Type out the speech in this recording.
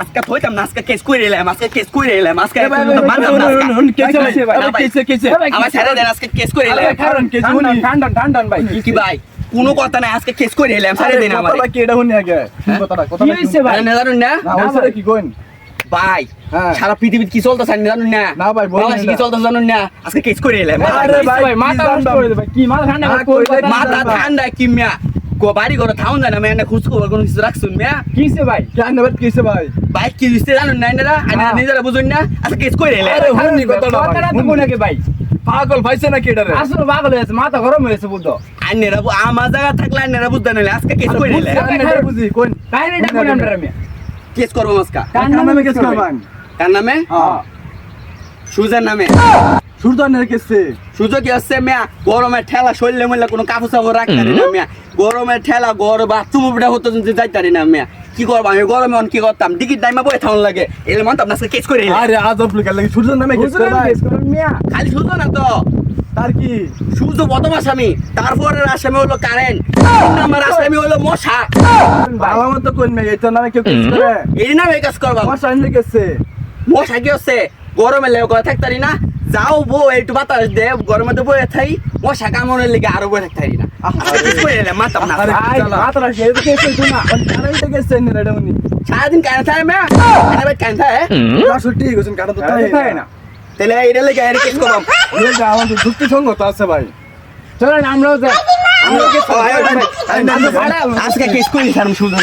আজকে থইতাম না আজকে কেস করে এলাম আজকে কেস করে এলাম আজকে ভাই, না কেসে কেসে, কেসে। আমার ছেড়ে দেন আজকে কেস করে এলাম কারণ কেসে হুনি। ঠান্ডা ঠান্ডা ঠান্ডা ভাই কি ভাই কোনো কথা নাই আজকে কেস করে এলাম আরে দেন আমার কথাটা কি এটা হুনি আগে? কথাটা? কি কি হইছে ভাই না জানুন না না, কি কইন? ভাই হ্যাঁ। সারা পৃথিবীতে কি চলতেছে আপনি জানুন না না ভাই, বাংলাদেশে কি না। চলতেছে জানুন না আজকে কেস করে এলাম আরে ভাই, মাথা ভাই কি মাথা ঠান্ডা কথা। মাথা ঠান্ডা কি মিয়া বাড়ি ঘরে থাউন জানা মেয়ে না খুঁজ খবর কোনো কিছু রাখছুন মিয়া কিছে ভাই কেন এবার কিসে ভাই? ভাই কি দিচ্ছে জানুন না এনারা আইনা হ্যাঁ। নিজেরা বুঝুন না আজকে কেস করে এলাম আরে হুনি ভাই, কথাটা তো হুনি। কোন আগে ভাই পাগল পাইছে নাকি এটা রে? আসলে পাগল হয়েছে মাথা গরম হয়েছে বুদ্ধ আইনেরা বু- আমার জায়গা থাকলে আইনেরা বুঝতে নাহলে আজকে কেস আরে করে বুঝছি, এলাম আমি এটা বুঝি, কইন। কাহিনীটা আমরা আমি কেস করব আজকা কার নামে কেস কেস করবে? করবেন? কার নামে হ্যাঁ। সুজের নামে সুরদানের কেসে। সুযোগ কি হচ্ছে মেয়া গরমের ঠেলা শরীরে মহিলা কোনো কাপড় চাপড় রাখতে পারি না মেয়া। গরমে ঠেলা গর বাথরুম উপরে হতো যদি যাইতে পারি না মেয়া। কি করব আমি? গরমে অন কি করতাম? টিকিট টাইমে বই থাকুন লাগে। এলে মানতাম না আজকে কেস করে আরে আজব লোকের লাগি। সূর্যের নামে কেস? কেস করবেন মিয়া। খালি সুযোগ না তো। তার কি? সূর্য প্রথম আসামি। তারপরে আসামি হলো কারেন্ট। নাম্বার আসামি হলো মশা। বাবা মতো কোন মেয়ে এটার নামে কেউ কেস করে। এই নামে এই কাজ করবা। আমার সাইন কেসে মশা কি হচ্ছে? গরমে লেগে করে থাকতে না? যাও বউ একটু বাতাস দে গরমে তো বয়ে থাই মশা কামড়ের লেগে আরও বয়ে থাকতে পারি না? সারাদিন কেন থাকে কেন থাকে ঠিক আছে কারণ তো তাই তাই না। তাহলে এটা লেগে এর কেস করবাম আমাদের যুক্তি সঙ্গত আছে ভাই। চলেন আমরাও যাই। আজকে কেস করি স্যার সুযোগ